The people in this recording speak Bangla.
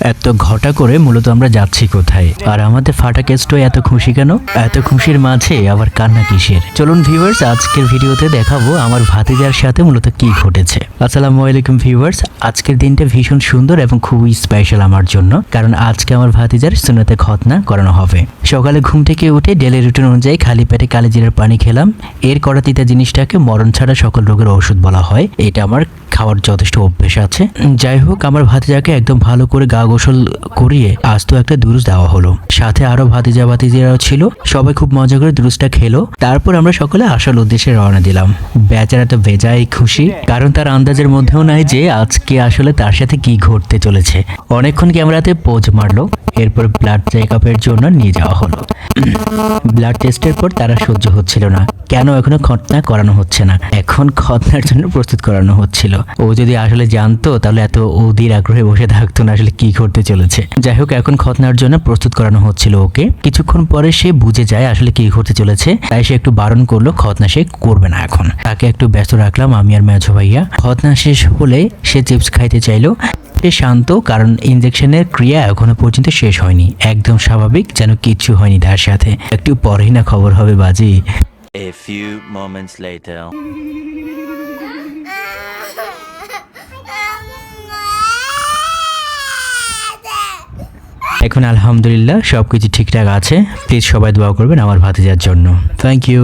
এত ঘটা করে মূলত আমরা যাচ্ছি কোথায়? আর আমাদের ফাটা কেস্ট এত খুশি কেন? এত খুশির মাঝে আবার কান্না কিসের? চলুন ভিউয়ার্স আজকের ভিডিওতে দেখাবো আমার ভাতিজার সাথে মূলত কি ঘটেছে। আসসালামু আলাইকুম ভিউয়ার্স আজকের দিনটা ভীষণ সুন্দর এবং খুবই স্পেশাল আমার জন্য, কারণ আজকে আমার ভাতিজার সুনাতে খতনা করানো হবে। সকালে ঘুম থেকে উঠে ডেলি রুটিন অনুযায়ী খালি পেটে কালিজিরার পানি খেলাম। এর করা তিতা জিনিসটাকে মরণ ছাড়া সকল রোগের ওষুধ বলা হয়। এটা আমার খাওয়ার যথেষ্ট অভ্যেস আছে। যাই হোক, আমার ভাতিজাকে একদম ভালো করে গা গোসল করিয়ে আজ তো একটা দুরুস দেওয়া হলো। সাথে আরও ভাতিজা ভাতিজিরাও ছিল, সবাই খুব মজা করে দুরুসটা খেলো। তারপর আমরা সকলে আসল উদ্দেশ্যে রওনা দিলাম। বেচারা তো বেজায় খুশি, কারণ তার আন্দাজের মধ্যেও নাই যে আজকে আসলে তার সাথে কি ঘটতে চলেছে। অনেকক্ষণ ক্যামেরাতে পোজ মারলো। এরপর ব্লাড চেক আপের জন্য নিয়ে যাওয়া হলো। ব্লাড টেস্টের পর তারা সহ্য হচ্ছিল না। কেন এখনও খতনা করানো হচ্ছে না? এখন খতনার জন্য প্রস্তুত করানো হচ্ছিল। ও যদি আসলে জানতো, তাহলে এত অধীর আগ্রহে বসে থাকতো না আসলে কি ঘটতে চলেছে। যাই হোক, এখন খতনার জন্য প্রস্তুত করানো হচ্ছিল ওকে। কিছুক্ষণ পরে সে বুঝে যায় আসলে কি ঘটতে চলেছে। তাই সে একটু বারণ করল খতনা সে করবে না এখন। তাকে একটু ব্যস্ত রাখলাম আমি আর মেঝো ভাইয়া। খতনা শেষ হলে সে চিপস খাইতে চাইলো। সে শান্ত কারণ ইনজেকশনের ক্রিয়া এখনও পর্যন্ত শেষ হয়নি। একদম স্বাভাবিক যেন কিচ্ছু হয়নি তার সাথে। একটু পরেই না খবর হবে বাজি। A few moments later. এখন আলহামদুলিল্লাহ সব কিছু ঠিকঠাক আছে। প্লিজ সবাই দোয়া করবেন আমার ভাতিজার জন্য। Thank you